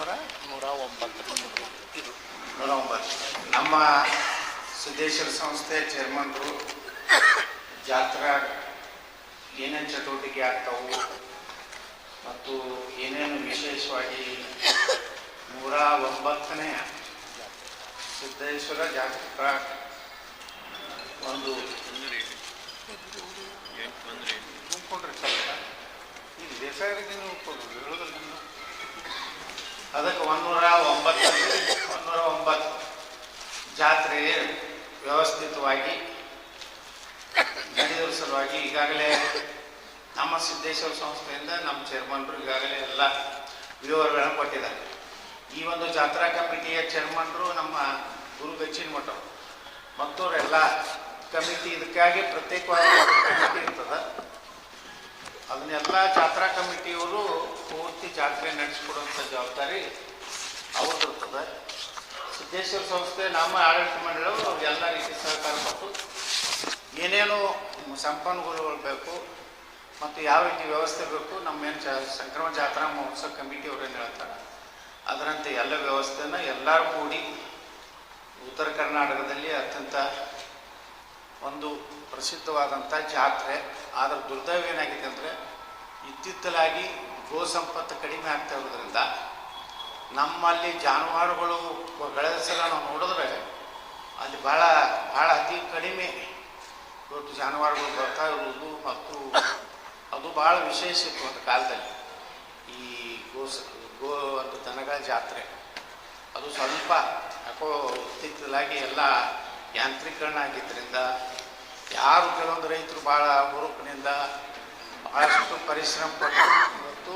ಒಂದೂರ ನೂರ ಒಂಬತ್ತು ಇದು. ನೂರ ಒಂಬತ್ತು ನಮ್ಮ ಸಿದ್ದೇಶ್ವರ ಸಂಸ್ಥೆ ಚೇರ್ಮನ್ರು ಜಾತ್ರಾ ಏನೇನು ಚಟುವಟಿಕೆ ಆಗ್ತಾವು ಮತ್ತು ಏನೇನು ವಿಶೇಷವಾಗಿ ನೂರ ಒಂಬತ್ತನೇ ಸಿದ್ದೇಶ್ವರ ಜಾತ್ರಾ ಒಂದು ನೋಡ್ಕೊಂಡ್ರೆ ಸ್ವಲ್ಪ ಈ ದೇಸಾಯರಿಗೆ ನೀವು ಹೇಳೋದಿಲ್ಲ. ಅದಕ್ಕೆ ಒಂದೂರ ಒಂಬತ್ತು ಒಂದೂರ ಒಂಬತ್ತು ಜಾತ್ರೆ ವ್ಯವಸ್ಥಿತವಾಗಿ ನಡೆಯುವ ಸಲುವಾಗಿ ಈಗಾಗಲೇ ನಮ್ಮ ಸಿದ್ದೇಶ್ವರ ಸಂಸ್ಥೆಯಿಂದ ನಮ್ಮ ಚೇರ್ಮನ್ರು ಈಗಾಗಲೇ ಎಲ್ಲ ವಿವರಗಳನ್ನು ಕೊಟ್ಟಿದ್ದಾರೆ. ಈ ಒಂದು ಜಾತ್ರಾ ಕಮಿಟಿಯ ಚೇರ್ಮನ್ರು ನಮ್ಮ ಗುರು ಮಠ. ಮತ್ತವರೆಲ್ಲ ಕಮಿಟಿ ಇದಕ್ಕಾಗಿ ಪ್ರತ್ಯೇಕವಾಗಿ ಕಮಿಟಿ ಇರ್ತದೆ. ಅದನ್ನೆಲ್ಲ ಜಾತ್ರಾ ಕಮಿಟಿಯವರು ಪೂರ್ತಿ ಜಾತ್ರೆ ನಡೆಸ್ಕೊಡುವಂಥ ಜವಾಬ್ದಾರಿ ಅವ್ರದ್ದಿರ್ತದೆ ಸಿದ್ದೇಶ್ವರ ಸಂಸ್ಥೆ ನಮ್ಮ ಆಡಳಿತ ಮಂಡಳಿಯವರು ಎಲ್ಲ ರೀತಿ ಸಹಕಾರ ಕೊಟ್ಟು ಏನೇನು ಸಂಪನ್ಮೂಲಗಳು ಬೇಕು ಮತ್ತು ಯಾವ ರೀತಿ ವ್ಯವಸ್ಥೆ ಬೇಕು ನಮ್ಮೇನು ಜ, ಸಂಕ್ರಮ ಜಾತ್ರಾ ಮಹೋತ್ಸವ ಕಮಿಟಿಯವರು ಅವ್ರೇನು ಹೇಳ್ತಾರೆ, ಅದರಂತೆ ಎಲ್ಲ ವ್ಯವಸ್ಥೆನ ಎಲ್ಲರೂ ಕೂಡಿ ಉತ್ತರ ಕರ್ನಾಟಕದಲ್ಲಿ ಅತ್ಯಂತ ಒಂದು ಪ್ರಸಿದ್ಧವಾದಂಥ ಜಾತ್ರೆ. ಆದರೆ ದುರ್ದೈವ ಏನಾಗಿದೆ ಅಂದರೆ ಇತ್ತಿತ್ತಲಾಗಿ ಗೋ ಸಂಪತ್ತು ಕಡಿಮೆ ಆಗ್ತಾ ಇರೋದ್ರಿಂದ ನಮ್ಮಲ್ಲಿ ಜಾನುವಾರುಗಳು ಸಲ ನಾವು ನೋಡಿದ್ರೆ ಅಲ್ಲಿ ಭಾಳ ಭಾಳ ಅತಿ ಕಡಿಮೆ ಇವತ್ತು ಜಾನುವಾರುಗಳು ಬರ್ತಾ ಇರುವುದು ಮತ್ತು ಅದು ಭಾಳ ವಿಶೇಷ ಇತ್ತು ಒಂದು ಕಾಲದಲ್ಲಿ. ಈ ಗೋ ಗೋ ಒಂದು ದನಗಳ ಜಾತ್ರೆ. ಅದು ಸ್ವಲ್ಪ ಯಾಕೋ ಇತ್ತಿತ್ತಲಾಗಿ ಎಲ್ಲ ಯಾಂತ್ರೀಕರಣ ಆಗಿದ್ದರಿಂದ ಯಾರು ಕೆಲವೊಂದು ರೈತರು ಭಾಳ ಹುರುಪಿನಿಂದ ಭಾಳಷ್ಟು ಪರಿಶ್ರಮ ಪಟ್ಟು ಇವತ್ತು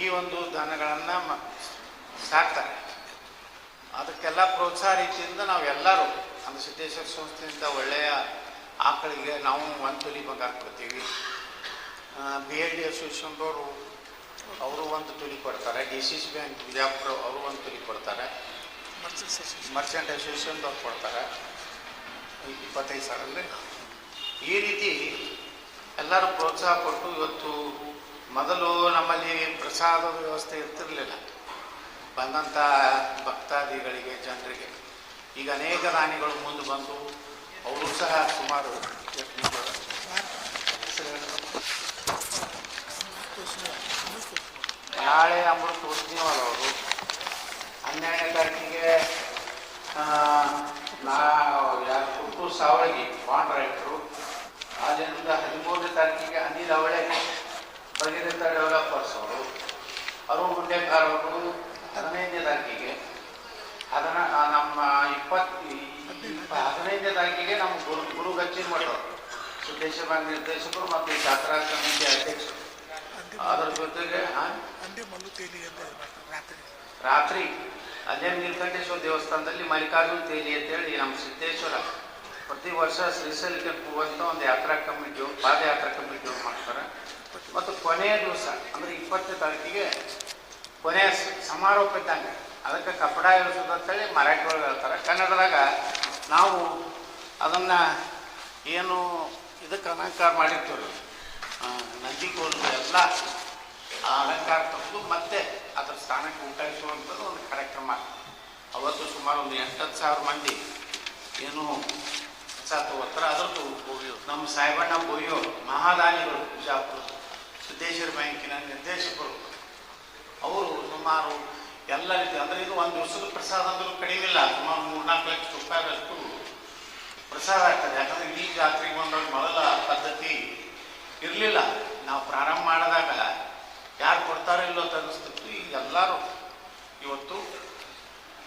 ಈ ಒಂದು ದನಗಳನ್ನು ಮ ಸಾಕ್ತಾರೆ. ಅದಕ್ಕೆಲ್ಲ ಪ್ರೋತ್ಸಾಹ ರೀತಿಯಿಂದ ನಾವು ಎಲ್ಲರೂ ಅಂದ್ರೆ ಸಿದ್ದೇಶ್ವರ ಸಂಸ್ಥೆಯಿಂದ ಒಳ್ಳೆಯ ಆಕಳಿಗೆ ನಾವು ಒಂದು ತುಲಿ ಮಗ ಕೊಡ್ತೀವಿ ಬಿ ಎಲ್ ಡಿ ಅಸೋಸಿಯೇಷನ್ದವರು ಅವರು ಒಂದು ತುಲಿ ಕೊಡ್ತಾರೆ. D C C bank Bijapur ಅವರು ಒಂದು ತುಲಿ ಕೊಡ್ತಾರೆ. ಮರ್ಚೆಂಟ್ ಅಸೋಸಿಯೇಷನ್ದವ್ರು ಕೊಡ್ತಾರೆ. ಇಪ್ಪತ್ತೈದು ಸಾವಿರ ಈ ರೀತಿ ಎಲ್ಲರೂ ಪ್ರೋತ್ಸಾಹ ಕೊಟ್ಟು ಇವತ್ತು ಮೊದಲು ನಮ್ಮಲ್ಲಿ ಪ್ರಸಾದದ ವ್ಯವಸ್ಥೆ ಇರ್ತಿರಲಿಲ್ಲ. ಬಂದಂಥ ಭಕ್ತಾದಿಗಳಿಗೆ, ಜನರಿಗೆ. ಈಗ ಅನೇಕ ದಾನಿಗಳು ಮುಂದೆ ಬಂದು ಅವರು ಸಹ ಸುಮಾರು? ನಾಳೆ ಅಮೃತ ಉಸ್ನಿವಲ್ ಅವರು ಹನ್ನೆರಡನೇ ತಾರೀಕಿಗೆ ಕುಟ್ಟೂರು ಸಾವಳಗಿ ಬಾಂಡ್ ರೈತರು ಆದ್ದರಿಂದ ಹದಿಮೂರನೇ ತಾರೀಕಿಗೆ ಅನಿಲ್ ಅವಳೆ ಭಗೀರಥ ಡೆವಲಪರ್ಸ್ ಅವರು ಅರುಣ್ ಗುಂಡೇಕಾರ್ ಅವರು ಹದಿನೈದನೇ ತಾರೀಕಿಗೆ, ಅದನ್ನ ನಮ್ಮ ಇಪ್ಪತ್ತು ಹದಿನೈದನೇ ತಾರೀಕಿಗೆ ನಮ್ಮ ಗುರು ಗುರು ಮಠರು. ಸುದೇಶ ಬ್ಯಾಂಕ್ ನಿರ್ದೇಶಕರು ಮತ್ತು ಜಾತ್ರಾ ಸಮಿತಿ ಅಧ್ಯಕ್ಷರು. ಅದರ ಜೊತೆಗೆ ರಾತ್ರಿ ಅಲ್ಲೇ ನೀಲಕಂಠೇಶ್ವರ ದೇವಸ್ಥಾನದಲ್ಲಿ ಮಲ್ಲಿಕಾರ್ಜುನ ತೇಲಿ ಅಂತೇಳಿ ನಮ್ಮ ಸಿದ್ದೇಶ್ವರ. ಪ್ರತಿ ವರ್ಷ ಶ್ರೀಶೈಲಕ್ಕೆ ಹೋಗುವಂಥ ಒಂದು ಯಾತ್ರಾ ಕಮಿಟಿ ಪಾದಯಾತ್ರಾ ಕಮಿಟಿ ಮಾಡ್ತಾರೆ. ಮತ್ತು ಕೊನೆಯ ದಿವಸ, ಅಂದರೆ ಇಪ್ಪತ್ತನೇ ತಾರೀಕಿಗೆ ಕೊನೆಯ ಸಮಾರೋಪ ಇದ್ದಂಗೆ. ಅದಕ್ಕೆ ಕಪಡ ಇಳಿಸೋದು ಅಂತೇಳಿ ಮರಾಠಿ ಒಳಗೆ ಹೇಳ್ತಾರೆ. ಕನ್ನಡದಾಗ ನಾವು ಅದನ್ನು ಏನು ಇದಕ್ಕೆ ಅಲಂಕಾರ ಮಾಡಿರ್ತೀವಿ ನಂದಿಗೋಲು ಎಲ್ಲ ಆ ಅಲಂಕಾರ ತಪ್ಪು ಮತ್ತೆ ಅದರ ಸ್ಥಾನಕ್ಕೆ ಉಂಟಾಯಿಸುವಂಥದ್ದು ಒಂದು ಕಾರ್ಯಕ್ರಮ. ಅವತ್ತು ಸುಮಾರು ಒಂದು ಎಂಟತ್ತು ಸಾವಿರ ಮಂದಿ. ಏನು ಪ್ರಸಾದ ತಗೋತಾರೆ ಅದರದ್ದು ನಮ್ಮ ಸಾಹೇಬಣ್ಣ ಬೋಯೋ ಮಹಾದಾನಿಗಳು ಬಿಜಾಪುರ ಸಿದ್ದೇಶ್ವರ ಬ್ಯಾಂಕಿನ ನಿರ್ದೇಶಕರು. ಅವರು ಸುಮಾರು ಎಲ್ಲ ರೀತಿ, ಅಂದರೆ ಇದು ಒಂದು ದಿವಸದ ಪ್ರಸಾದ ಅಂದರೂ ಕಡಿಮೆ ಇಲ್ಲ ಸುಮಾರು ಮೂರ್ನಾಲ್ಕು ಲಕ್ಷ ರೂಪಾಯಿಗಳಷ್ಟು ಪ್ರಸಾದ ಆಗ್ತದೆ. ಯಾಕಂದರೆ ಈ ಜಾತ್ರೆಗೆ ಬಂದಾಗ ಮೊದಲ ಪದ್ಧತಿ ಇರಲಿಲ್ಲ. ನಾವು ಪ್ರಾರಂಭ ಮಾಡಿದಾಗ ಯಾರು ಕೊಡ್ತಾರೋ ಇಲ್ಲೋ ಅಂತ ಅನಿಸ್ತಿತ್ತು ಈಗ ಎಲ್ಲರೂ ಇವತ್ತು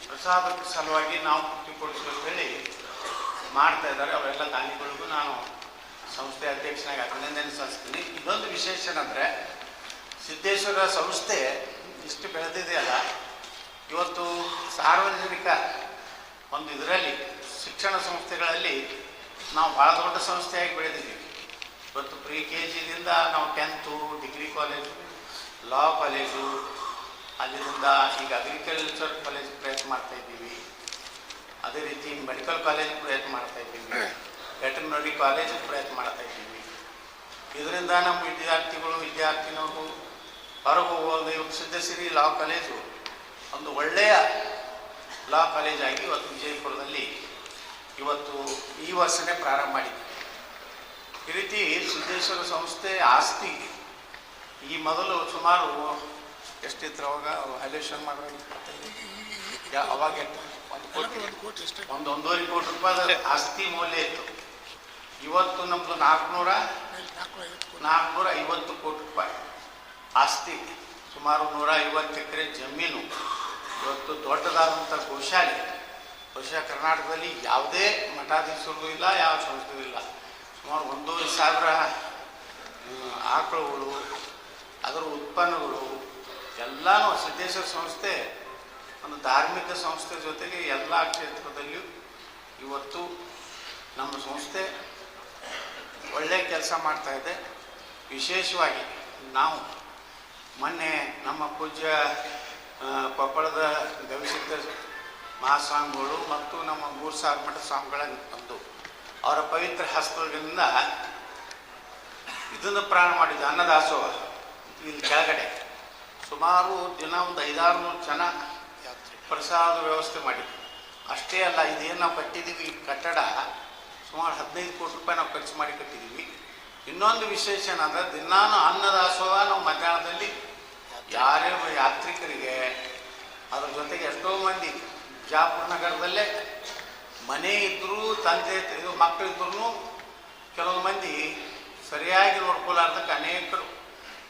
ಪ್ರಸಾದಕ್ಕೆ ಸಲುವಾಗಿ ನಾವು ತೃಪ್ತಿಪಡಿಸ್ಬೇಕು ಹೇಳಿ ಮಾಡ್ತಾ ಇದ್ದಾರೆ. ಅವರೆಲ್ಲ ದಾನಿಗಳಿಗೂ ನಾನು ಸಂಸ್ಥೆ ಅಧ್ಯಕ್ಷನಾಗಿ ಅಭಿನಂದನೆ ಸಲ್ಲಿಸ್ತೀನಿ. ಇನ್ನೊಂದು ವಿಶೇಷ ಏನಂದರೆ, ಸಿದ್ದೇಶ್ವರ ಸಂಸ್ಥೆ ಇಷ್ಟು ಬೆಳೆದಿದೆಯಲ್ಲ, ಇವತ್ತು ಸಾರ್ವಜನಿಕ ಒಂದು ಇದರಲ್ಲಿ, ಶಿಕ್ಷಣ ಸಂಸ್ಥೆಗಳಲ್ಲಿ ನಾವು ಭಾಳ ದೊಡ್ಡ ಸಂಸ್ಥೆಯಾಗಿ ಬೆಳೆದಿದ್ದೀವಿ. ಇವತ್ತು ಪ್ರಿ ಕೆ ಜಿಯಿಂದ ನಾವು tenth degree college law college ಅಲ್ಲಿಂದ ಈಗ ಅಗ್ರಿಕಲ್ಚರ್ ಕಾಲೇಜ್ ಪ್ರಯತ್ನ ಮಾಡ್ತಾ ಇದ್ದೀವಿ. ಅದೇ ರೀತಿ ಮೆಡಿಕಲ್ ಕಾಲೇಜ್ ಪ್ರಯತ್ನ ಮಾಡ್ತಾ ಇದ್ದೀವಿ. ವೆಟರ್ನರಿ ಕಾಲೇಜ್ ಪ್ರಯತ್ನ ಮಾಡ್ತಾ ಇದ್ದೀವಿ. ಇದರಿಂದ ನಮ್ಮ ವಿದ್ಯಾರ್ಥಿಗಳು ವಿದ್ಯಾರ್ಥಿನವರು ಹೊರಗೆ ಹೋಗೋದು ಇವತ್ತು ಸಿದ್ಧಸಿರಿ ಲಾ ಕಾಲೇಜು ಒಂದು ಒಳ್ಳೆಯ ಲಾ ಕಾಲೇಜಾಗಿ ಇವತ್ತು ವಿಜಯಪುರದಲ್ಲಿ ಇವತ್ತು ಈ ವರ್ಷನೇ ಪ್ರಾರಂಭ ಮಾಡಿದ್ದೀವಿ ಈ ರೀತಿ ಸಿದ್ದೇಶ್ವರ ಸಂಸ್ಥೆ ಆಸ್ತಿ ಈ ಮೊದಲು ಸುಮಾರು ಎಷ್ಟಿತ್ತು ಅವಾಗ? ಹೈಲೇಷನ್ ಮಾಡಿದ್ರೆ ಯಾ- ಅವಾಗ ಒಂದು ಕೋಟಿ. ಒಂದು ಒಂದೂವರೆ ಕೋಟಿ ರೂಪಾಯಿ ಆಸ್ತಿ ಮೌಲ್ಯ ಇತ್ತು. ಇವತ್ತು ನಮ್ಮದು ನಾಲ್ಕುನೂರ ನಾಲ್ಕುನೂರ ಐವತ್ತು ಕೋಟಿ. ರೂಪಾಯಿ. ಆಸ್ತಿ. ಸುಮಾರು ನೂರ ಐವತ್ತು ಎಕರೆ ಜಮೀನು. ಇವತ್ತು ದೊಡ್ಡದಾದಂಥ ಗೋಶಾಲೆ. ಬಹುಶಃ ಕರ್ನಾಟಕದಲ್ಲಿ ಯಾವುದೇ ಮಠಾಧೀಶರು ಇಲ್ಲ ಯಾವ ಸಂಸ್ಥೆಯೂ ಇಲ್ಲ. ಸುಮಾರು ಒಂದೂವರೆ ಸಾವಿರ ಆಕಳುಗಳು ಅದರ ಉತ್ಪನ್ನಗಳು ಎಲ್ಲನೂ ಸಿದ್ದೇಶ್ವರ ಸಂಸ್ಥೆ, ಒಂದು ಧಾರ್ಮಿಕ ಸಂಸ್ಥೆ ಜೊತೆಗೆ ಎಲ್ಲ ಕ್ಷೇತ್ರದಲ್ಲಿಯೂ ಇವತ್ತು ನಮ್ಮ ಸಂಸ್ಥೆ ಒಳ್ಳೆಯ ಕೆಲಸ ಮಾಡ್ತಾ ಇದೆ. ವಿಶೇಷವಾಗಿ ನಾವು ಮೊನ್ನೆ ನಮ್ಮ ಪೂಜ್ಯ ಕೊಪ್ಪಳದ ಗವಿಸಿದ್ಧ ಮಹಾಸ್ವಾಮಿಗಳು ಮತ್ತು ನಮ್ಮ ಮೂರು ಸಾವಿರ ಮಠ ಸ್ವಾಮಿಗಳ ಬಂದು ಅವರ ಪವಿತ್ರ ಹಸ್ತಗಳಿಂದ ಇದನ್ನು ಪ್ರಾರಂಭ ಮಾಡಿದ್ದು ಅನ್ನದಾಸೋಹ. ಇಲ್ಲಿ ಕೆಳಗಡೆ ಸುಮಾರು ದಿನ ಒಂದು ಐದಾರು ನೂರು ಜನ ಪ್ರಸಾದ ವ್ಯವಸ್ಥೆ ಮಾಡಿದ್ವಿ. ಅಷ್ಟೇ ಅಲ್ಲ, ಇದೇನು ನಾವು ಕಟ್ಟಿದ್ದೀವಿ, ಈ ಕಟ್ಟಡ ಸುಮಾರು ಹದಿನೈದು ಕೋಟಿ ರೂಪಾಯಿ ನಾವು ಖರ್ಚು ಮಾಡಿ ಕಟ್ಟಿದ್ದೀವಿ. ಇನ್ನೊಂದು ವಿಶೇಷ ಏನಂದ್ರೆ, ದಿನಾನು ಅನ್ನದಾಸೋಹ ನಾವು ಮಧ್ಯಾಹ್ನದಲ್ಲಿ ಯಾರೇ ಯಾತ್ರಿಕರಿಗೆ ಅದ್ರ ಜೊತೆಗೆ ಎಷ್ಟೋ ಮಂದಿ ಬಿಜಾಪುರ ನಗರದಲ್ಲೇ ಮನೆ ಇದ್ದರೂ ತಂದೆ ಇದು ಮಕ್ಕಳಿದ್ರೂ ಕೆಲವು ಮಂದಿ ಸರಿಯಾಗಿ ನೋಡ್ಕೊಲಾರ್ದಕ್ಕೆ ಅನೇಕರು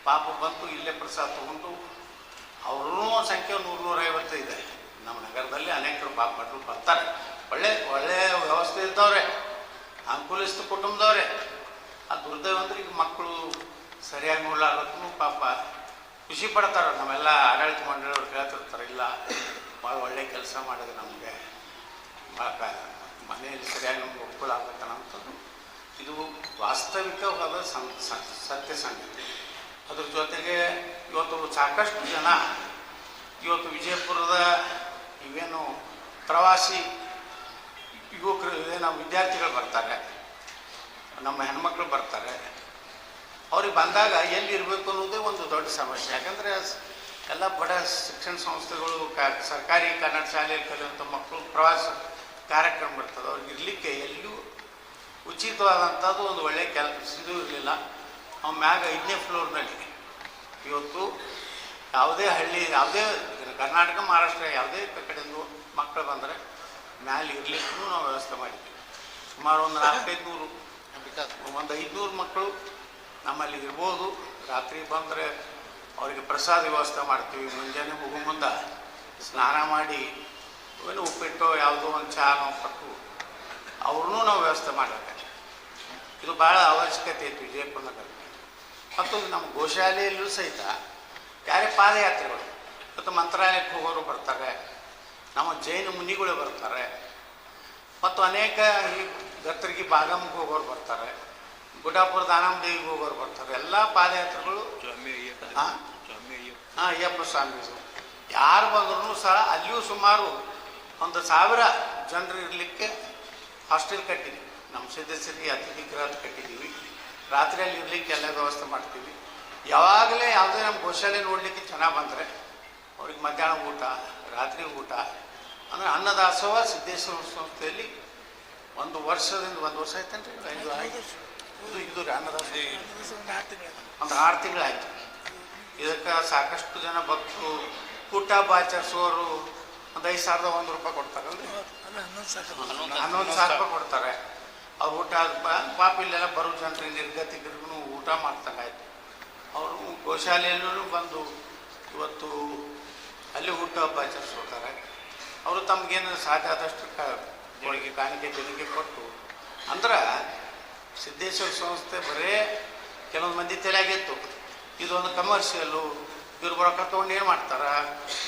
ಪಾಪ ಬಂತು, ಇಲ್ಲೇ ಪ್ರಸಾದ ತಗೊಂಡು ಅವ್ರೂ ಸಂಖ್ಯೆ ನೂರು ನೂರೈವತ್ತು ಇದೆ. ನಮ್ಮ ನಗರದಲ್ಲಿ ಅನೇಕರು ಪಾಪ ಮಕ್ಕಳು ಬರ್ತಾರೆ. ಒಳ್ಳೆ ಒಳ್ಳೆ ವ್ಯವಸ್ಥೆ ಇದ್ದವ್ರೆ ಅನುಕೂಲಿಸಿದ ಕುಟುಂಬದವ್ರೆ. ಆ ದುರ್ದೈವ ಅಂದ್ರೆ ಈಗ ಮಕ್ಕಳು ಸರಿಯಾಗಿ ನೋಡ್ಲಾರ್ದಕ್ಕೂ ಪಾಪ ಖುಷಿ ಪಡ್ತಾರೆ. ನಮ್ಮೆಲ್ಲ ಆಡಳಿತ ಮಂಡಳಿಯವ್ರು ಕೇಳ್ತಿರ್ತಾರೆ, ಇಲ್ಲ, ಭಾಳ ಒಳ್ಳೆ ಕೆಲಸ ಮಾಡಿದೆ ನಮಗೆ. ಭಾಳ ಮನೆಯಲ್ಲಿ ಸರಿಯಾಗಿ ನಮ್ಗೆ ಒಪ್ಕೊಳ್ಳಾಗಬೇಕನ್ನೋಂಥದ್ದು ಇದು ವಾಸ್ತವಿಕವಾದ ಸತ್ಯ ಸಂಗತಿ. ಅದ್ರ ಜೊತೆಗೆ ಇವತ್ತು ಸಾಕಷ್ಟು ಜನ ಇವತ್ತು ವಿಜಯಪುರದ ಇವೇನು ಪ್ರವಾಸಿ ಯುವಕರು ಏನು ವಿದ್ಯಾರ್ಥಿಗಳು ಬರ್ತಾರೆ, ನಮ್ಮ ಹೆಣ್ಮಕ್ಳು ಬರ್ತಾರೆ. ಅವ್ರಿಗೆ ಬಂದಾಗ ಎಲ್ಲಿರಬೇಕು ಅನ್ನೋದೇ ಒಂದು ದೊಡ್ಡ ಸಮಸ್ಯೆ. ಯಾಕಂದರೆ ಎಲ್ಲ ಬಡ ಶಿಕ್ಷಣ ಸಂಸ್ಥೆಗಳು, ಕ ಸರ್ಕಾರಿ ಕನ್ನಡ ಶಾಲೆಯಲ್ಲಿ ಕಲಿಯುವಂಥ ಮಕ್ಕಳು ಪ್ರವಾಸ ಕಾರ್ಯಕ್ರಮ ಬರ್ತದೆ ಅವ್ರಿಗೆ ಇರಲಿಕ್ಕೆ ಎಲ್ಲೂ ಉಚಿತವಾದಂಥದ್ದು ಒಂದು ಒಳ್ಳೆಯ ಕೆಲಸ, ಇದು ಇರಲಿಲ್ಲ. ಅವ್ನು ಮ್ಯಾಗ ಐದನೇ ಫ್ಲೋರ್ನಲ್ಲಿ ಇವತ್ತು ಯಾವುದೇ ಹಳ್ಳಿ, ಯಾವುದೇ ಕರ್ನಾಟಕ, ಮಹಾರಾಷ್ಟ್ರ, ಯಾವುದೇ ಕಡೆಯಿಂದ ಮಕ್ಕಳು ಬಂದರೆ ಮ್ಯಾಲೆ ಇರಲಿಕ್ಕೂ ನಾವು ವ್ಯವಸ್ಥೆ ಮಾಡಿದ್ವಿ. ಸುಮಾರು ಒಂದು ನಾಲ್ಕೈದು ನೂರು ಒಂದು ಐದುನೂರು ಮಕ್ಕಳು ನಮ್ಮಲ್ಲಿ ಇರ್ಬೋದು. ರಾತ್ರಿ ಬಂದರೆ ಅವರಿಗೆ ಪ್ರಸಾದ ವ್ಯವಸ್ಥೆ ಮಾಡ್ತೀವಿ. ಮುಂಜಾನೆ ಹೋಗೋ ಮುಂದೆ ಸ್ನಾನ ಮಾಡಿ, ಏನು ಉಪ್ಪಿಟ್ಟು ಯಾವುದೋ ಒಂದು ಚಹಾ ನಾವು ಕೊಟ್ಟು ಅವ್ರನ್ನೂ ನಾವು ವ್ಯವಸ್ಥೆ ಮಾಡಬೇಕು ಇದು ಭಾಳ ಅವಶ್ಯಕತೆ ಇತ್ತು ವಿಜಯಪುರ ನಗರಕ್ಕೆ ಮತ್ತು ನಮ್ಮ ಗೋಶಾಲೆಯಲ್ಲೂ ಸಹಿತ ಯಾರೇ ಪಾದಯಾತ್ರೆಗಳು ಮತ್ತು ಮಂತ್ರಾಲಯಕ್ಕೆ ಹೋಗೋರು ಬರ್ತಾರೆ ನಮ್ಮ ಜೈನ ಮುನಿಗಳು ಬರ್ತಾರೆ ಮತ್ತು ಅನೇಕ ಈ ಗತ್ತರಿಗೆ ಬಾದಾಮಿಗೆ ಹೋಗೋರು ಬರ್ತಾರೆ ಗುಡಾಪುರ ದಾನಾಮ ದೇವಿಗೆ ಹೋಗೋರು ಬರ್ತಾರೆ. ಎಲ್ಲ ಪಾದಯಾತ್ರೆಗಳು ಹಾಂ ಅಯ್ಯಪ್ಪ ಹಾಂ ಅಯ್ಯಪ್ಪ ಸ್ವಾಮಿ. ಯಾರು ಬಂದ್ರೂ ಸಹ ಅಲ್ಲಿಯೂ ಸುಮಾರು ಒಂದು ಸಾವಿರ ಜನರು ಇರಲಿಕ್ಕೆ ಹಾಸ್ಟೆಲ್ ಕಟ್ಟಿದ್ವಿ ನಮ್ಮ ಸದಸ್ಯರಿಗೆ ಅತಿಥಿ ಗೃಹ ಕಟ್ಟಿದ್ದೀವಿ. ರಾತ್ರಿಯಲ್ಲಿ ಇರಲಿಕ್ಕೆ ಎಲ್ಲ ವ್ಯವಸ್ಥೆ ಮಾಡ್ತೀವಿ. ಯಾವಾಗಲೇ ಯಾವುದೇ ನಮ್ಮ ಗೋಶಾಲೆ ನೋಡಲಿಕ್ಕೆ ಜನ ಬಂದರೆ ಅವ್ರಿಗೆ ಮಧ್ಯಾಹ್ನ ಊಟ ರಾತ್ರಿ ಊಟ ಅಂದರೆ ಅನ್ನದಾಸೋಹ ಸಿದ್ದೇಶ್ವರ ಸಂಸ್ಥೆಯಲ್ಲಿ ಒಂದು ವರ್ಷದಿಂದ ಒಂದು ವರ್ಷ ಆಯ್ತೇನ್ರಿ? ಐದು ಇದು ಇದು ರೀ ಅನ್ನದಾಸೋಹ. ಒಂದು ಆರು ತಿಂಗಳಾಯ್ತು. ಇದಕ್ಕೆ ಸಾಕಷ್ಟು ಜನ ಭಕ್ತರು ಊಟ ಆಚರಿಸೋರು ಒಂದು ಐದು ಸಾವಿರದ ಒಂದು ರೂಪಾಯಿ ರೀ ಸಾಕು ಹನ್ನೊಂದು ಸಾವಿರ ರೂಪಾಯಿ ಕೊಡ್ತಾರೆ. ಅವ್ರು ಊಟ ಪಾಪ ಇಲ್ಲೆಲ್ಲ ಬರೋ ಜನರಿಗೆ ನಿರ್ಗತಿಕರಿಗೂ ಊಟ ಮಾಡ್ತಂಗಾಯ್ತು. ಅವರು ಗೋಶಾಲೆಯಲ್ಲೂ ಬಂದು ಇವತ್ತು ಅಲ್ಲಿ ಊಟ ಹಬ್ಬ ಆಚರಿಸ್ಕೊತಾರೆ. ಅವರು ತಮಗೇನು ಸಾಧ್ಯ ಆದಷ್ಟು ಹೋಳಿಗೆ, ಕಾಣಿಕೆ ತೆರಿಗೆ ಕೊಟ್ಟು, ಅಂದ್ರೆ ಸಿದ್ದೇಶ್ವರ ಸಂಸ್ಥೆ ಬರೇ ಕೆಲವೊಂದು ಮಂದಿ ತಲೆಯಾಗಿತ್ತು. ಇದೊಂದು ಕಮರ್ಷಿಯಲ್ಲು, ಇವ್ರು ರೊಕ್ಕ ತೊಗೊಂಡು ಏನು ಮಾಡ್ತಾರೆ?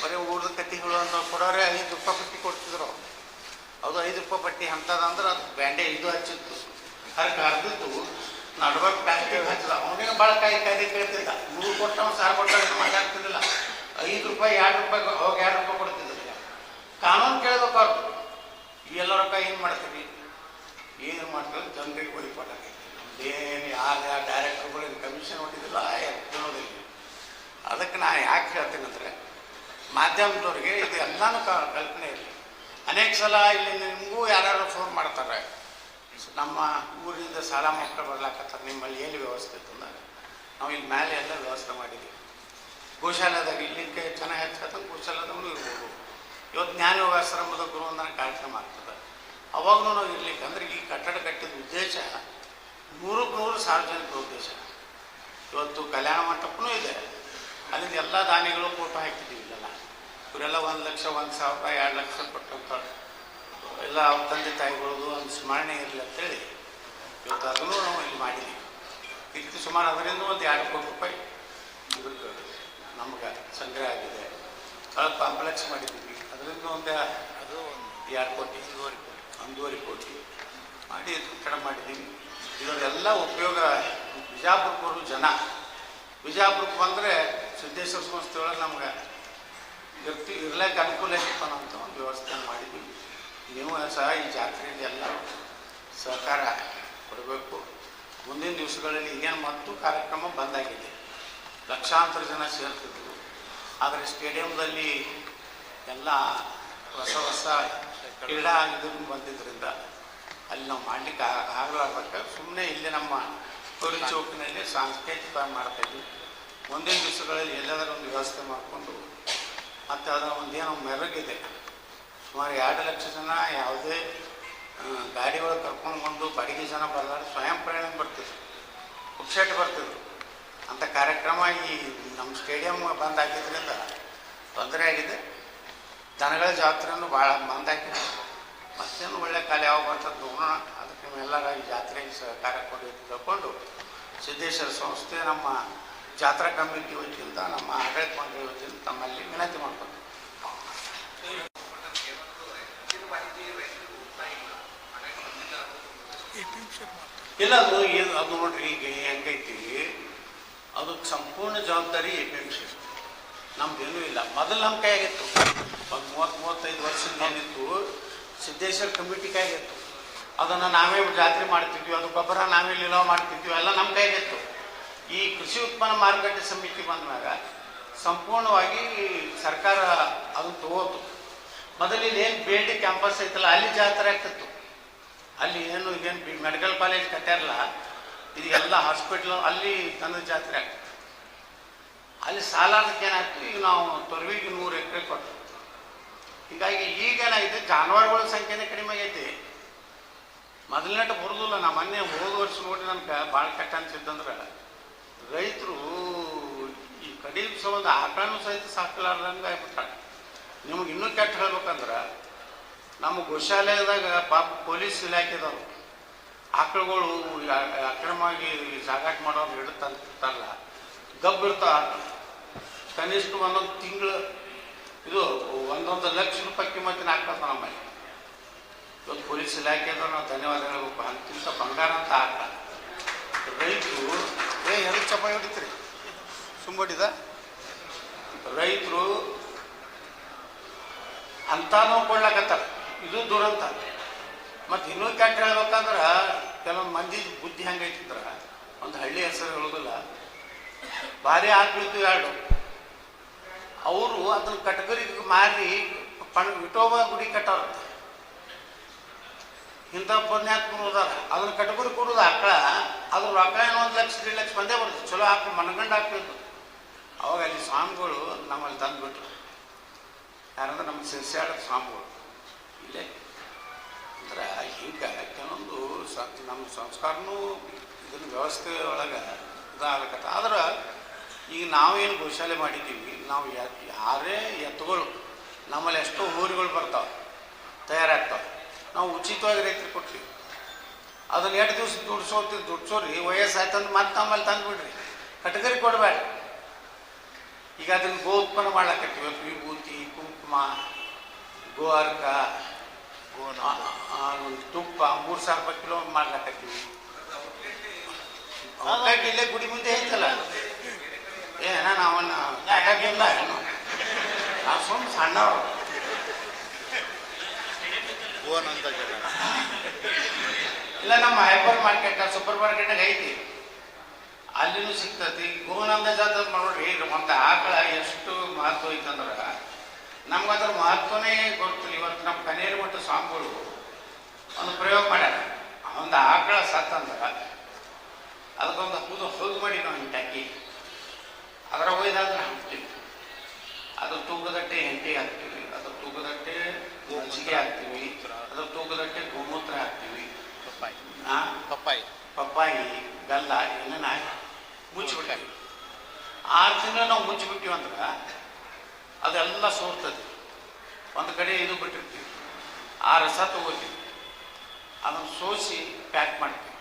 ಬರೀ ಊರದ ಕತೆ ಅಂತ ಕೊಡೋರೆ ಐದು ರೂಪಾಯಿ ಕೊಡ್ತಿದ್ರು. ಅದು ಐದು ರೂಪಾಯಿ ಪಟ್ಟಿ ಅಂತದಂದ್ರೆ ಅದು ಬ್ಯಾಂಡೆ ಇದು ಹಚ್ಚಿತ್ತು. ಹರಕ ಹರಿದಿತ್ತು. ನಡ್ಬಾರ್ದು ಪ್ಲಾಸ್ಟಿಕ್ ಹಚ್ಚಿದ. ಅವನಿಗೆ ಭಾಳ ಕಾಯಿ ಕಾಯ್ದೆ ಕೇಳ್ತಿಲ್ಲ ನೂರು ಕೊಟ್ಟ ಅವ್ನು ಕೊಟ್ಟ ಮಾತಾಡ್ತಿದ್ದಿಲ್ಲ ಐದು ರೂಪಾಯಿ, ಎರಡು ರೂಪಾಯಿ ಹೋಗಿ ಎರಡು ರೂಪಾಯಿ ಕೊಡ್ತಿದ್ದ ಕಾನೂನು ಕೇಳಬೇಕು ಅವ್ರದ್ದು ಎಲ್ಲ ರೊಕ್ಕ ಏನು ಮಾಡ್ತೀವಿ? ಏನು ಮಾಡ್ತಾರೆ ಜನರಿಗೆ ಹೊಡಿಪಡಕ್ಕೆ ಏನು ಯಾರು ಯಾರು ಡೈರೆಕ್ಟರ್ಗಳು ಕಮಿಷನ್ ಕೊಟ್ಟಿದ್ದಿಲ್ಲ ಕೇಳೋದಿಲ್ಲ ಅದಕ್ಕೆ ನಾನು ಯಾಕೆ ಹೇಳ್ತೀನಿ ಅಂದರೆ, ಮಾಧ್ಯಮದವ್ರಿಗೆ ಇದು ಎಲ್ಲನೂ ಕಲ್ಪನೆ ಇರಲಿ. ಅನೇಕ ಸಲ ಇಲ್ಲಿ ನಿಮಗೂ ಯಾರು ಫೋನ್ ಮಾಡ್ತಾರೆ. ನಮ್ಮ ಊರಿಂದ ಸಾಲ ಮಕ್ಕಳು ಬರ್ಲಾಕತ್ತಾರೆ, ನಿಮ್ಮಲ್ಲಿ ಏನು ವ್ಯವಸ್ಥೆ ಇತ್ತು ಅಂದಾಗ ನಾವು ಇಲ್ಲಿ ಮೇಲೆ ಎಲ್ಲ ವ್ಯವಸ್ಥೆ ಮಾಡಿದ್ದೀವಿ ಗೋಶಾಲದಾಗ ಇಲ್ಲಿಗೆ ಚೆನ್ನಾಗಿ ಹೆಚ್ಚಾತಂಗೆ ಗೋಶಾಲದವನು ಇರ್ಬೋದು. ಇವತ್ತು ಜ್ಞಾನ ಯೋಗಾಶ್ರಮದ ಅಂದ್ರೆ ಕಾರ್ಯಕ್ರಮ ಆಗ್ತದೆ. ಅವಾಗೂ ನಾವು ಇರ್ಲಿಕ್ಕೆ ಅಂದ್ರೆ ಈ ಕಟ್ಟಡ ಕಟ್ಟಿದ ಉದ್ದೇಶ ನೂರಕ್ಕೆ ನೂರು ಸಾರ್ವಜನಿಕ ಉದ್ದೇಶ. ಇವತ್ತು ಕಲ್ಯಾಣ ಮಂಟಪನೂ ಇದೆ. ಅಲ್ಲಿಂದ ಎಲ್ಲ ದಾನಿಗಳು ಫೋಟೋ ಹಾಕಿದ್ದೀವಿ ಇಲ್ಲೆಲ್ಲ. ಇವರೆಲ್ಲ ಒಂದು ಲಕ್ಷ ಒಂದು ಸಾವಿರ ಎರಡು ಲಕ್ಷ ಕೊಟ್ಟಂತ ಎಲ್ಲ ಅವ್ರ ತಂದೆ ತಾಯಿಗಳದು ಒಂದು ಸ್ಮರಣೆ ಇರಲಿ ಅಂತೇಳಿ ಇವತ್ತು ಅದನ್ನು ನಾವು ಇಲ್ಲಿ ಮಾಡಿದ್ದೀವಿ ಇದಕ್ಕೆ ಸುಮಾರು ಅದರಿಂದ ಒಂದು ಎರಡು ಕೋಟಿ ರೂಪಾಯಿ ಇದಕ್ಕೆ ನಮ್ಗೆ ಸಂಗ್ರಹ ಆಗಿದೆ. ಸ್ವಲ್ಪ ಕಾಂಪ್ಲೆಕ್ಸ್ ಮಾಡಿದ್ದೀವಿ ಅದರಿಂದ ಒಂದು ಅದು ಒಂದು ಎರಡು ಕೋಟಿ ಒಂದೂವರೆ ಕೋಟಿ. ಒಂದೂವರೆ ಕೋಟಿ ಮಾಡಿ ಕಡ ಮಾಡಿದ್ದೀವಿ ಇದರೆಲ್ಲ ಉಪಯೋಗ ಬಿಜಾಪುರಕ್ಕೆ ಬರೋ ಜನ. ಬಿಜಾಪುರಕ್ಕೆ ಬಂದರೆ ಸಿದ್ದೇಶ್ವರ ಸಂಸ್ಥೆ ಒಳಗೆ ನಮ್ಗೆ ಇರ್ತಿ ಇರ್ಲಿಕ್ಕೆ ಅನುಕೂಲ ಅಂತ ಒಂದು ವ್ಯವಸ್ಥೆ ಮಾಡಿದ್ವಿ. ನೀವು ಸಹ ಈ ಜಾತ್ರೆಯಲ್ಲಿ ಎಲ್ಲ ಸಹಕಾರ ಕೊಡಬೇಕು. ಮುಂದಿನ ದಿವಸಗಳಲ್ಲಿ ಏನು ಮತ್ತು ಕಾರ್ಯಕ್ರಮ ಬಂದಾಗಿದೆ. ಲಕ್ಷಾಂತರ ಜನ ಸೇರ್ತಿದ್ರು. ಆದರೆ ಸ್ಟೇಡಿಯಂದಲ್ಲಿ ಎಲ್ಲ ಹೊಸ ಹೊಸ ಕ್ರೀಡಾ ಇದನ್ನು ಬಂದಿದ್ದರಿಂದ ಅಲ್ಲಿ ನಾವು ಮಾಡ್ಲಿಕ್ಕೆ ಆಗಲಾರ್ದಕ್ಕೆ ಸುಮ್ಮನೆ ಇಲ್ಲಿ ನಮ್ಮ ಕುರಿ ಚೌಕಿನಲ್ಲಿ ಸಾಂಸ್ಕೃತಿಕ ಮಾಡ್ತಾಯಿದ್ವಿ ಮುಂದಿನ ದಿವಸಗಳಲ್ಲಿ ಎಲ್ಲದರ ಒಂದು ವ್ಯವಸ್ಥೆ ಮಾಡಿಕೊಂಡು ಮತ್ತು ಅದರ ಒಂದೇನೋ ಮೆರಗಿದೆ. ಸುಮಾರು ಎರಡು ಲಕ್ಷ ಜನ ಯಾವುದೇ ಗಾಡಿಗಳು ಕರ್ಕೊಂಡು ಬಂದು ಬಾಡಿಗೆ ಜನ ಬರಲಾರ ಸ್ವಯಂ ಪ್ರಯಾಣ ಬರ್ತಿದ್ರು ಉಪ್ಸೆಟ್ ಬರ್ತಿದ್ರು ಅಂಥ ಕಾರ್ಯಕ್ರಮ ಈ ನಮ್ಮ ಸ್ಟೇಡಿಯಂ ಬಂದ್ ಆಗಿದ್ದರಿಂದ ತೊಂದರೆ ಆಗಿದೆ. ದನಗಳ ಜಾತ್ರೆಯನ್ನು ಭಾಳ ಮಂದಾಗಿದೆ ಮತ್ತೇನು ಒಳ್ಳೆ ಕಾಲ ಯಾವಾಗ ಬರ್ತದೆ ನೋಡೋಣ. ಅದಕ್ಕೆ ನೀವೆಲ್ಲರ ಈ ಜಾತ್ರೆಗೆ ಸಹಕಾರ ಕೊಡಿ ಅಂತ ತಿಳ್ಕೊಂಡು ಸಿದ್ದೇಶ್ವರ ಸಂಸ್ಥೆ ನಮ್ಮ ಜಾತ್ರಾ ಕಮಿಟಿ ವತಿಯಿಂದ ನಮ್ಮ ಆಡಳಿತ ಮಂಡಳಿ ವತಿಯಿಂದ ತಮ್ಮಲ್ಲಿ ವಿನಂತಿ ಪಿ ಇಲ್ಲ, ಅದು ಏನು, ಅದು ನೋಡ್ರಿ, ಈಗ ಹೆಂಗೈತಿ ಅದಕ್ಕೆ ಸಂಪೂರ್ಣ ಜವಾಬ್ದಾರಿ ಎ ಪಿ ಎಂ ಸಿ ನಮ್ದೇನೂ ಇಲ್ಲ. ಮೊದಲು ನಮ್ಮ ಕೈಯಾಗಿತ್ತು. ಒಂದು ಮೂವತ್ತು, ಮೂವತ್ತೈದು ವರ್ಷದಿಂದ ಏನಿತ್ತು ಸಿದ್ದೇಶ್ವರ ಕಮಿಟಿ ಕೈಯಾಗಿತ್ತು. ಅದನ್ನು ನಾವೇ ಜಾತ್ರೆ ಮಾಡ್ತಿದ್ವಿ, ಅದು ಗೊಬ್ಬರ ನಾವೇ ಲೀಲಾವ್ ಮಾಡ್ತಿದ್ವಿ, ಎಲ್ಲ ನಮ್ಮ ಕೈಯಾಗಿತ್ತು. ಈ ಕೃಷಿ ಉತ್ಪನ್ನ ಮಾರುಕಟ್ಟೆ ಸಮಿತಿ ಬಂದಾಗ ಸಂಪೂರ್ಣವಾಗಿ ಸರ್ಕಾರ ಅದು ತಗೋತು. ಏನು ಬಿ ಕ್ಯಾಂಪಸ್ ಐತಲ್ಲ, ಅಲ್ಲಿ ಜಾತ್ರೆ ಆಗ್ತಿತ್ತು. ಅಲ್ಲಿ ಏನು ಇದೇನು ಮೆಡಿಕಲ್ ಕಾಲೇಜ್ ಕಟ್ಟಾರಲ್ಲ ಇದು ಎಲ್ಲ ಹಾಸ್ಪಿಟ್ಲು ಅಲ್ಲಿ ತಂದ ಜಾತ್ರೆ ಆಗ್ತಿತ್ತು. ಅಲ್ಲಿ ಸಾಲ ಏನಾಯ್ತು, ಈಗ ನಾವು ತೊರವಿಗೆ ನೂರು ಎಕರೆ ಕೊಟ್ಟು ಹೀಗಾಗಿ ಈಗೇನಾಗಿದೆ ಜಾನುವಾರುಗಳ ಸಂಖ್ಯೆನೇ ಕಡಿಮೆ ಆಗೈತಿ. ಮೊದಲನೇಟ ಬರೋದಿಲ್ಲ, ನಾ ಮೊನ್ನೆ ಹೋದ ವರ್ಷ ನೋಡಿ ನನಗೆ ಭಾಳ ಕೆಟ್ಟ ಅನ್ಸಿದ್ದಂದ್ರೆ ರೈತರು ಈ ಕಡಿಮೆ ಸಂಬಂಧ ಆಕಳನೂ ಸಹಿತ ಸಾಕಲಾರ್ದಂಗೆ ಆಗ್ಬಿಟ್ಟ ನಿಮ್ಗೆ ಇನ್ನೂ ಕೆಟ್ಟ ಹೇಳ್ಬೇಕಂದ್ರೆ, ನಮ್ಮ ಗೋಶಾಲೆದಾಗ ಪಾಪ ಪೊಲೀಸ್ ಇಲಾಖೆದವರು ಆಕಳುಗಳು ಅಕ್ರಮವಾಗಿ ಸಾಗಾಟ ಮಾಡೋರು ಹಿಡಿತಂತಾರಲ್ಲ ಗಬ್ಬು ಇರ್ತಾವ ಕನಿಷ್ಠ ಒಂದೊಂದು ತಿಂಗಳು ಇದು ಒಂದೊಂದು ಲಕ್ಷ ರೂಪಾಯಿ ಕಿಮ್ಮತ್ತಿನ ನಮ್ಮ ನಮ್ಮಲ್ಲಿ ಇವತ್ತು ಪೊಲೀಸ್ ಇಲಾಖೆದವ್ರು ನಾವು ಧನ್ಯವಾದ ಹೇಳ್ಬೇಕು ಅಂತಿಂತ ಬಂಗಾರ ಅಂತ ಆಕಳ. ರೈತರು ಎರಡು ಚಪಾಯಿ ಹೊಡಿತೀರಿ? ಸುಮ್ಮಡಿದ ರೈತರು ಅಂತ ಕೊಳ್ಳಕತ್ತಾರ. ಇದು ದುರಂತ. ಮತ್ತು ಇನ್ನೂ ಕೆಟ್ಟ ಹೇಳ್ಬೇಕಂದ್ರೆ ಕೆಲವೊಂದು ಮಂದಿ ಬುದ್ಧಿ ಹೆಂಗೈತಿದ್ರ ಒಂದು ಹಳ್ಳಿ ಹೆಸರು ಹೇಳೋದಿಲ್ಲ. ಭಾರಿ ಆಕಳಿದ್ದು ಎರಡು. ಅವರು ಅದನ್ನ ಕಟಗರಿಗೆ ಮಾರಿ ಪಣ ವಿಠೋಬಾ ಗುಡಿ ಕಟ್ಟವ್ರಂತೆ ಇಂಥ ಪುಣ್ಯಾತ್ಮರು ಅದಾರ ಅದನ್ನ ಕಟಗುರಿ ಕೊಡೋದು ಆಕಳ, ಅದ್ರ ರೊಕ್ಕ ಏನೋ ಒಂದು ಲಕ್ಷ ಎರಡು ಲಕ್ಷ ಬಂದೇ ಬರ್ತದೆ. ಚಲೋ ಹಾಕಿ ಮನಗಂಡು ಹಾಕ್ಬೇಕು. ಅವಾಗ ಅಲ್ಲಿ ಸ್ವಾಮಿಗಳು ನಮ್ಮಲ್ಲಿ ತಂದುಬಿಟ್ರು. ಯಾರಂದ್ರೆ ನಮ್ಮ ಶಿರ್ಸ್ಯಾಡ ಸ್ವಾಮಿಗಳು. ಇಲ್ಲೇ. ಅಂದ್ರೆ ಹಿಂಗೆ ಕೆಲವೊಂದು ಸ, ನಮ್ಮ ಸಂಸ್ಕಾರನೂ ಇದನ್ನ ವ್ಯವಸ್ಥೆ ಒಳಗೆ ಇದಾಗತ್ತ ಆದ್ರೆ ಈಗ ನಾವೇನು ಗೋಶಾಲೆ ಮಾಡಿದ್ದೀವಿ, ನಾವು ಯಾರೇ ಎತ್ತುಗಳು, ನಮ್ಮಲ್ಲಿ ಎಷ್ಟೋ ಊರುಗಳು ಬರ್ತಾವೆ, ತಯಾರಾಗ್ತಾವೆ. ನಾವು ಉಚಿತವಾಗಿ ರೈತರಿಗೆ ಕೊಡ್ತೀವಿ ಅದನ್ನ ಎರಡು ದಿವಸ ದುಡ್ಸೋತಿ ದುಡ್ಸೋರಿ ವಯಸ್ಸಾಯ್ತಂದ್ರೆ ಮತ್ತೆ ನಮ್ಮಲ್ಲಿ ತಂದುಬಿಡ್ರಿ. ಕಟಗರಿ ಕೊಡಬೇಡ. ಈಗ ಅದನ್ನು ಗೋ ಉತ್ಪನ್ನ ಮಾಡ್ಲಕತ್ತೀವಿ ವಿಭೂತಿ, ಕುಂಕುಮ ಗೋ ಅರ್ಕ ತುಪ್ಪ, ಮೂರು ಸಾವಿರ ರೂಪಾಯಿ ಕಿಲೋ ಔಟ್ಲೆಟ್ ಇಲ್ಲೇ ಗುಡಿ ಮುಂದೆ ಐತಲ್ಲ. ಏನ ನಾವನ್ನ ಯಾಕಾಗಿಲ್ಲ ಏನು ನಾವು ಸುಮ್ಮನೆ ಸಣ್ಣವರು. ಗೋನ್ ಅಂತ ಇಲ್ಲ, ನಮ್ಮ ಹೈಪರ್ ಮಾರ್ಕೆಟ್ ಸೂಪರ್ ಮಾರ್ಕೆಟ್ ಐತಿ. ಅಲ್ಲಿನೂ ಸಿಗ್ತತಿ. ಗೋನಂದ ಜಾತ್ರೆ ನೋಡ್ರಿ, ಈಗ ಒಂದು ಆಕಳ ಎಷ್ಟು ಮಹತ್ವ ಐತಂದ್ರೆ ನಮ್ಗೆ ಅದ್ರ ಮಹತ್ವನೇ ಗೊತ್ತಿಲ್ಲ. ಇವತ್ತು ನಮ್ಮ ಕನೇರಿ ಮಠ ಸ್ವಾಮಿಗಳು ಒಂದು ಪ್ರಯೋಗ ಮಾಡ್ಯಾರ. ಒಂದು ಆಕಳ ಸತ್ತಂದ್ರ ಅದಕ್ಕೊಂದು ಹುದು ಹುದು ಮಾಡಿ ನಾವು ಹಿಂಟಾಕಿ ಅದರ ಒಯ್ದಾದ್ರೆ ಹಾಕ್ತೀವಿ. ಅದು ತೂಕದಟ್ಟೆ ಹೆಂಟಿ ಹಾಕ್ತೀವಿ. ಅದು ತೂಕದಟ್ಟೆ ಮಜ್ಜಿಗೆ ಹಾಕ್ತೀವಿ. ತೂಕದಟ್ಟೆ ಗೋಮೂತ್ರ ಹಾಕ್ತೀವಿ. ಪಪ್ಪಾಯಿ. ಪಪ್ಪಾಯಿ. ಪಪ್ಪಾಯಿ ಬೆಲ್ಲ ಏನೇನು ಹಾಕಿ ಮುಚ್ಚಿಬಿಡ್ತೀವಿ. ಆರು ತಿಂಗಳು ನಾವು ಮುಚ್ಚಿಬಿಟ್ಟಿವಿ ಅಂದ್ರೆ ಅದೆಲ್ಲ ಸೋರ್ತದೆ. ಒಂದು ಕಡೆ ಇದು ಬಿಟ್ಟಿರ್ತೀವಿ. ಆ ರಸ ತಗೋತೀವಿ. ಅದನ್ನು ಸೋಸಿ ಪ್ಯಾಕ್ ಮಾಡ್ತೀವಿ.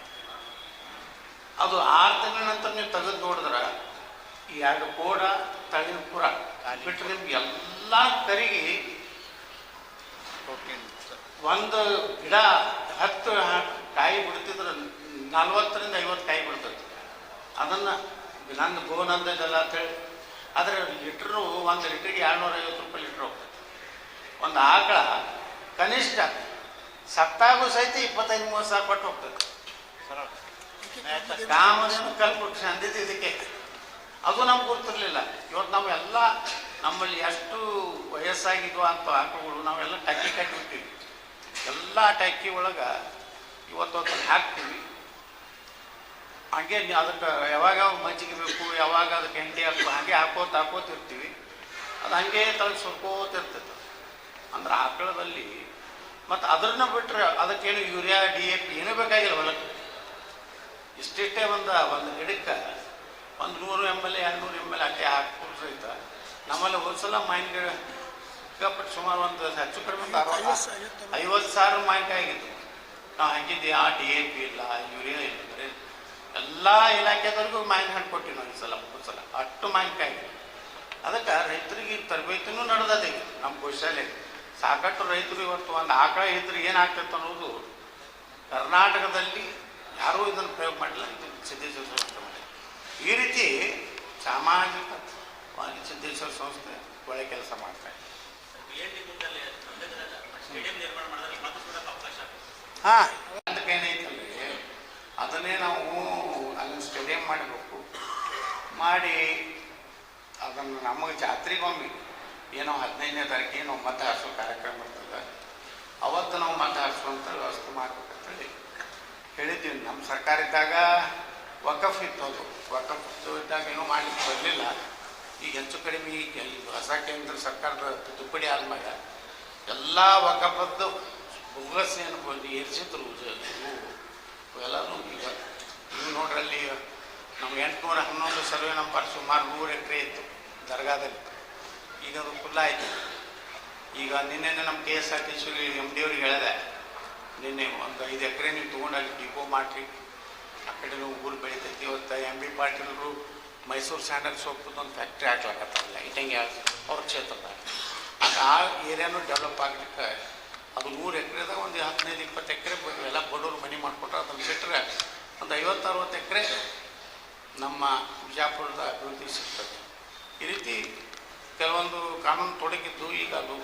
ಅದು ಆರು ತಿಂಗಳ ನಂತರ ನೀವು ತೆಗೆದು ನೋಡಿದ್ರೆ ಈ ಎರಡು ಕೋಡ ತಳಿನ ಪುರ ಬಿಟ್ಟರೆ ನಿಮ್ಗೆ ಎಲ್ಲ ಕರಿಗಿ ಒಂದು ಗಿಡ ಹತ್ತು ಕಾಯಿ ಬಿಡ್ತಿದ್ರೆ ನಲ್ವತ್ತರಿಂದ ಐವತ್ತು ಕಾಯಿ ಬಿಡ್ತೈತಿ ಅದನ್ನು ನಂದು ಗೋನಂದ ಜಲ ಅಂತೇಳಿ. ಆದರೆ ಲೀಟ್ರು ಒಂದು ಲೀಟ್ರಿಗೆ ಎರಡುನೂರ ಐವತ್ತು ರೂಪಾಯಿ ಲೀಟ್ರ್ ಹೋಗ್ತೈತಿ ಒಂದು ಆಕಳ ಕನಿಷ್ಠ ಸತ್ತಾಗೂ ಸಹಿತ ಇಪ್ಪತ್ತೈದು, ಮೂವತ್ತು ಸಾವಿರ ಕೊಟ್ಟು ಹೋಗ್ತೈತಿ ಕಾಮನ ಕಲ್ಪವೃಕ್ಷ ಅಂದಿದ್ದು ಇದಕ್ಕೆ. ಅದು ನಮ್ಗೆ ಗೊತ್ತಿರಲಿಲ್ಲ. ಇವತ್ತು ನಾವು ಎಲ್ಲ ನಮ್ಮಲ್ಲಿ ಎಷ್ಟು ವಯಸ್ಸಾಗಿದ್ವು ಅಂತ ಆಕಳುಗಳು ನಾವೆಲ್ಲ ಟಕ್ಕಿ ಕಟ್ಟಿಬಿಟ್ಟಿವಿ ಎಲ್ಲ ಟಕ್ಕಿ ಒಳಗೆ ಇವತ್ತು ಅದನ್ನ ಹಾಕ್ತೀವಿ. ಹಾಗೆ ಅದಕ್ಕೆ ಯಾವಾಗ ಮಜ್ಜಿಗೆ ಬೇಕು, ಯಾವಾಗ ಅದಕ್ಕೆ ಹೆಂಡಿ ಹಾಕೋ ಹಾಗೆ ಹಾಕೋತ ಹಾಕೋತಿರ್ತೀವಿ ಅದು ಹಾಗೆ ತಲೆ ಸುರ್ಕೋತಿರ್ತೈತೆ ಅಂದ್ರೆ ಆಕಳದಲ್ಲಿ ಮತ್ತು ಅದನ್ನ ಬಿಟ್ಟರೆ ಅದಕ್ಕೇನು ಯೂರಿಯಾ, ಡಿ ಎ ಪಿ ಏನೂ ಬೇಕಾಗಿಲ್ಲ ಹೊಲಕ್ಕೆ. ಇಷ್ಟಿಷ್ಟೇ ಒಂದು ಒಂದು ಗಿಡಕ್ಕೆ ಒಂದು ನೂರು ಎಂ ಎಲ್ ಎರಡು ನೂರು ಎಂ ಎಲ್ ಅಟ್ಟೆ ಹಾಕಿ ಸಹಿತ. ನಮ್ಮಲ್ಲಿ ಒಂದ್ಸಲ ಮಾವಿನಕಾಯಿ ಸಿಕ್ಕಾಪಟ್ಟು ಸುಮಾರು ಒಂದು ಹೆಚ್ಚು ಕಡಿಮೆ ಅರವತ್ತು ಐವತ್ತು ಸಾವಿರ ಮಾವಿನಕಾಯಿ ಆಗಿತ್ತು. ನಾವು ಹಾಕಿದ್ದೆ ಆ ಡಿ ಎ ಪಿ ಇಲ್ಲ ಯೂರಿಯಾ ಇಲ್ಲ ಬರೀ ಎಲ್ಲ ಇಲಾಖೆದವ್ರಿಗೂ ಮಾವಿನ ಹಣ್ಣು ಕೊಟ್ಟಿವಿ ನಾವು ಈ ಸಲ ಮೂರು ಸಲ ಅಷ್ಟು ಮಾವಿನಕಾಯಿ ಅದಕ್ಕೆ ರೈತರಿಗೆ ತರಬೇತಿನೂ ನಡೆದದೆ. ನಮ್ಮ ಕೌಶಲ್ಯ ಸಾಕಷ್ಟು ರೈತರು ಇವತ್ತು ಒಂದು ಆಕಳ ಇದ್ರೆ ಏನಾಗ್ತೈತೆ ಅನ್ನೋದು ಕರ್ನಾಟಕದಲ್ಲಿ ಯಾರೂ ಇದನ್ನು ಪ್ರಯೋಗ ಮಾಡಲಿಲ್ಲ ಇದು ಸಿದ್ದೇಶ್ವರ ಈ ರೀತಿ ಸಾಮಾಜಿಕವಾಗಿ ಸಿದ್ದೇಶ್ವರ ಸಂಸ್ಥೆ ಒಳ್ಳೆ ಕೆಲಸ ಮಾಡ್ತಾ ಇದೆ. ಹಾಂ. ಅದಕ್ಕೆ ಏನೈತಲ್ರಿ ಅದನ್ನೇ ನಾವು ಅಲ್ಲಿ ಸ್ಟೇಡಿಯಂ ಮಾಡಬೇಕು. ಮಾಡಿ ಅದನ್ನು ನಮಗೆ ಜಾತ್ರೆಗೊಮ್ಮೆ ಏನೋ ಹದಿನೈದನೇ ತಾರೀಕು ಏನೋ ಮತ ಹಾರಿಸೋ ಕಾರ್ಯಕ್ರಮ ಇರ್ತದೆ. ಅವತ್ತು ನಾವು ಮತ ಹಾರಿಸುವಂಥ ವ್ಯವಸ್ಥೆ ಮಾಡ್ಬೇಕಂತೇಳಿ ಹೇಳಿದ್ದೀವಿ. ನಮ್ಮ ಸರ್ಕಾರ ಇದ್ದಾಗ ವಕಫ್ ಇತ್ತು ಅದು. ವಕಫ್ ಇದ್ದಾಗ ಏನೂ ಮಾಡಲಿಕ್ಕೆ ಬರಲಿಲ್ಲ. ಈಗ ಹೆಚ್ಚು ಕಡಿಮೆ ಈಗ ಹೊಸ ಕೇಂದ್ರ ಸರ್ಕಾರದ ತಿದ್ದುಪಡಿ ಆದ್ಮೇಲೆ ಎಲ್ಲ ವಕಫದ್ದು ಏನು ಏರ್ಸಿದ್ರು ಎಲ್ಲರೂ ಈಗ ನೀವು ನೋಡ್ರಿ ಅಲ್ಲಿ ನಮ್ಗೆ ಎಂಟುನೂರ ಹನ್ನೊಂದು ಸರ್ವೆ ನಂಬರ್ ಸುಮಾರು ನೂರು ಎಕರೆ ಇತ್ತು ದರ್ಗಾದಲ್ಲಿ. ಈಗ ಅದು ಫುಲ್ ಆಯಿತು. ಈಗ ನಿನ್ನೆ ನಮ್ಮ K S R T C M D ಅವ್ರಿಗೆ ಹೇಳಿದೆ, ನಿನ್ನೆ ಒಂದು ಐದು ಎಕರೆ ನೀವು ತೊಗೊಂಡು ಅಲ್ಲಿ ಡಿಪೋ ಮಾಡಿರಿ. ಆ ಕಡೆ ನೀವು ಊರು ಬೆಳೀತೈತಿ. ಇವತ್ತು ಎಂ ಬಿ ಪಾಟೀಲ್ರು ಮೈಸೂರು ಸ್ಯಾಂಡಲ್ ಸೋಪ್ ಒಂದು ಫ್ಯಾಕ್ಟ್ರಿ ಹಾಕ್ಲಕ್ಕತ್ತಲ್ಲ ಲೈಟಿಂಗ್ ಅವ್ರ ಕ್ಷೇತ್ರದಾಗ. ಆಗ ಆ ಏರಿಯಾನು ಡೆವಲಪ್ ಆಗ್ಲಿಕ್ಕೆ ಅದು ನೂರು ಎಕರೆದಾಗ ಒಂದು ಹದಿನೈದು, ಇಪ್ಪತ್ತು ಎಕರೆ ಎಲ್ಲ ಬಡವರು ಮನೆ ಮಾಡಿಕೊಟ್ರೆ ಅದನ್ನು ಬಿಟ್ಟರೆ ಒಂದು ಐವತ್ತು ಅರವತ್ತು ಎಕರೆ ನಮ್ಮ ಬಿಜಾಪುರದ ಅಭಿವೃದ್ಧಿ ಸಿಗ್ತದೆ. ಈ ರೀತಿ ಕೆಲವೊಂದು ಕಾನೂನು ತೊಡಗಿದ್ದು ಈಗ ಅದು,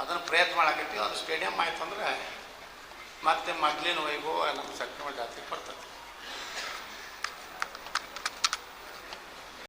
ಅದನ್ನು ಪ್ರಯತ್ನ ಮಾಡಕತ್ತೀವಿ, ಅದು ಸ್ಟೇಡಿಯಂ ಆಯ್ತು ಅಂದ್ರೆ ಮತ್ತೆ ಮೊದಲಿನ ವೈಭವ ನಮ್ಮ ಸಕ್ರಮ ಜಾತ್ರೆ ಬರ್ತದೆ.